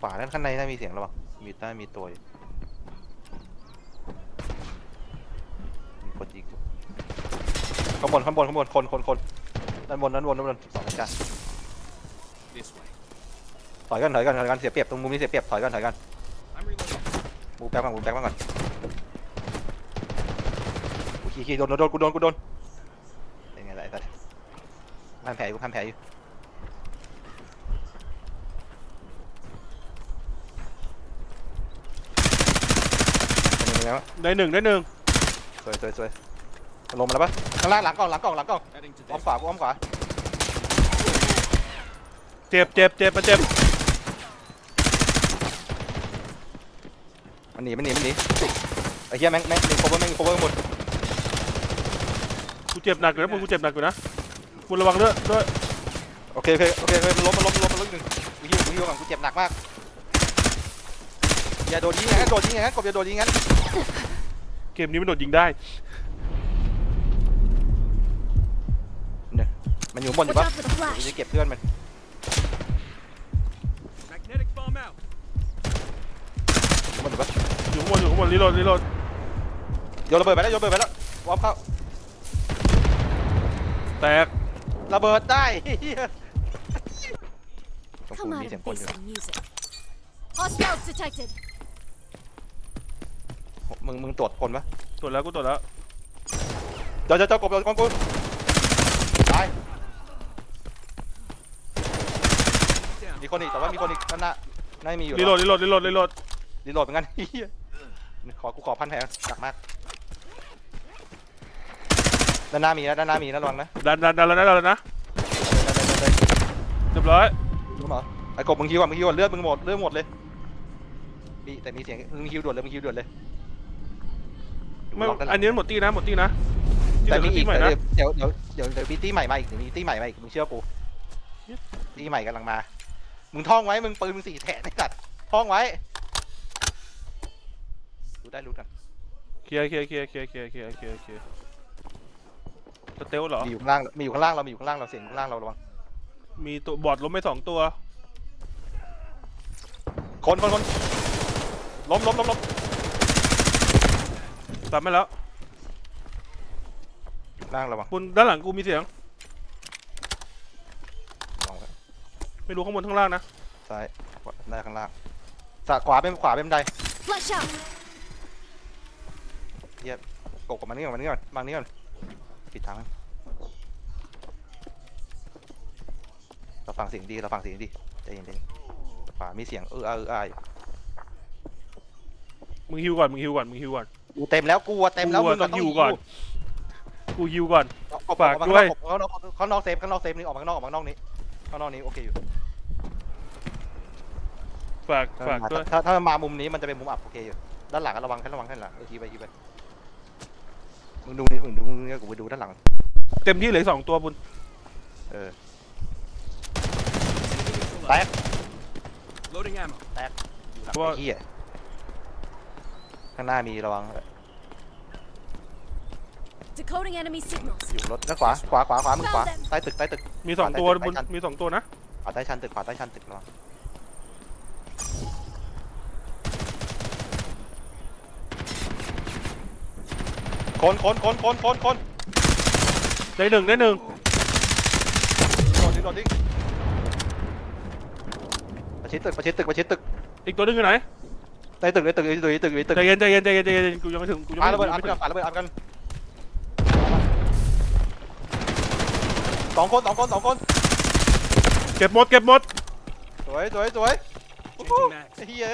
ขวานั่นข้างในน่ามีเสียงหระวังมีน่ามีตัวอยู่มีคนอยู่ข้างบนข้างบนข้างบนคนคนคนด้านบนด้านบนด้านบนสองกัน This way. ถอยกันถอยกันถอยกันเสียเปรียบตรงมุมนี้เสียเปรียบถอยกันถอยกัน I'm reloading. มูแบ็กมามูแบ็กมาก่อนกูขี่ขี่โดนโดนโดนกูโดนกูโดนเป็นไงล่ะไอ้สัสพันแผลอยู่พันแผลอยู่ เป็นไงวะได้หนึ่งได้หนึ่งสวยสวยสวยลงมาแล้วปะข้างล่างหลังกล่องหลังกล่องหลังกล่อง Heading to อ้อม this. ขวากูอ้อมขวาเจ็บเจ็บเจ็บมันเจ็บมันหนีมันหนีมันหนีไอ้เหี้ยแม่งแม่งโคเวอร์แม่งโคเวอร์หมดกูเจ็บหนักอยู่นะมึงกูเจ็บหนักอยู่นะคุณระวังด้วยด้วยโอเคโอเคโอเคโอเคมันล้มมันล้มมันล้มมันล้มหนึ่งกูยิงกูยิงก่อนกูเจ็บหนักมาก อย่าโดนยิงอย่างนั้นโดนยิงอย่างนั้นกบอย่าโดนยิงอย่างนั้นเกมนี้มันโดดยิงได้มันอยู่ข้างบนอยู่ Watch ปะ out for the กู flash. จะเก็บเพื่อนมัน Magnetic bomb out. อยู่ข้างบนอยู่ปะอยู่ข้างบนอยู่ข้างบนรีโหลดรีโหลดโยนระเบิดไปแล้วโยนระเบิดไปแล้ววอร์มเข้าแตกระเบิดได้เหี้ยตรงกู Come มี out เสียง of คนอยู่ basic music. Hostiles detected. มึงมึงตรวจคนปะตรวจแล้วกูตรวจแล้วเจ้าเจ้าเจ้ากบเจ้ากบกูตาย Down. มีคนอีกแต่ว่ามีคนอีกนั่นน่ะน่าจะมีอยู่รีโหลดรีโหลดรีโหลดรีโหลดรีโหลดเหมือนกันเหี้ยขอกูขอพันแผลหนักมากด้านหน้ามีนะด้านหน้ามีนะระวังนะดันดันดันแล้วนะดันแล้วนะเดินเดินเดินเดินเรียบร้อยรู้เหรอไอ้กบมึงฮิวอะมึงฮิวอะเลือดมึงหมดเลือดหมดเลยมีแต่มีเสียงมึงฮิวด่วนเลยมึงฮิวด่วนเลย ไม่ล็กด้าหลัง อันนี้หมดตีนะหมดตีนะที่เหแต่ลือมีคืออีตีกใหม่แต่นะ เดี๋ยวเดี๋ยวเดี๋ยวเดี๋ยวมีตี้ใหม่มาอีกเดี๋ยวมีตี้ใหม่มาอีกมึงเชื่อกูตี้ใหม่กำลังมา มึงท่องไว้มึงปืนมึงสี่แถนไอ้สัตว์ท่องไว้รู้ได้รู้กันเคลียร์เคลียร์เคลียร์เคลียร์เคลียร์เคลียร์เคลียร์เคลียร์สเตลเหรอ มีอยู่ข้างล่างมีอยู่ข้างล่างเรามีอยู่ข้างล่างเราเสียงข้างล่างเราระวังมีตัวบอดล้มไปสองตัว คนคนคนล้มล้มล้มล้ม ตามไม่แล้วล่างระวังบนด้านหลังกูมีเสียงระวังไว้ไม่รู้ข้างบนข้างล่างนะซ้ายได้ข้างล่างสะขวาเป็นขวาเป็นบันได Flash out. กบกับมันนี่ก่อนมันนี่ก่อนบางนี้ก่อนปิดทางมันเราฟังเสียงดีเราฟังเสียงดีใจเย็นใจเย็นขวามีเสียงเออเออเอออยู่มึงฮิวก่อนมึงฮิวก่อนมึงฮิวก่อน กูเต็มแล้วกูอะเต็มแล้วกูมึอะงต้องฮิวก่อน กูฮิวก่อน กบฝากออกมด้วยข้างนอกข้างนอกเซฟข้างนอกเซฟนี่ออกมาข้างนอกออกมาข้างนอกนี้ข้างนอกนี้โอเคอยู่ฝากฝากด้วยถ้าถ้ามันมามุมนี้มันจะเป็นมุมอับโอเคอยู่ด้านหลังก็ระวังแค่ระวังแค่หลังเออทีไปทีไปมึงดูนี่มึงดูมึงดูกูไปดูด้านหลังเต็มที่เหลืออกสองตัวบุญเออ Back. Loading ammo. หลังไอ้เหี้ย ข้างหน้ามีระวัง Decoding enemy signals. อยู่รถด้านขวาขวาขวาขวามึงขวาใต้ตึกใต้ตึก มีสองตัวไปไปบุญกันมีสองตัวนะขวาใต้ชั้นตึกขวาใต้ชั้นตึกระวังคนคนคนคนคนคนได้หนึ่งได้หนึ่งโดดดิโดดดิประชิดตึกประชิดตึกประชิดตึกอีกตัวหนึงอยู่ไหน ในตึกในตึกในตึกในตึกในตึกใจเย็นใจเย็นใจเย็นใจเย็นกูยังไม่ถึงกูยังปาไม่ระถึเบิดงอัยังดไม่กัถึนงปาระเบิดอัดกันสองคนสองคนสองคนเก็บหมดเก็บหมดสวยสวยสวยโอ้โห Changing mags. ไอ้เหี้ย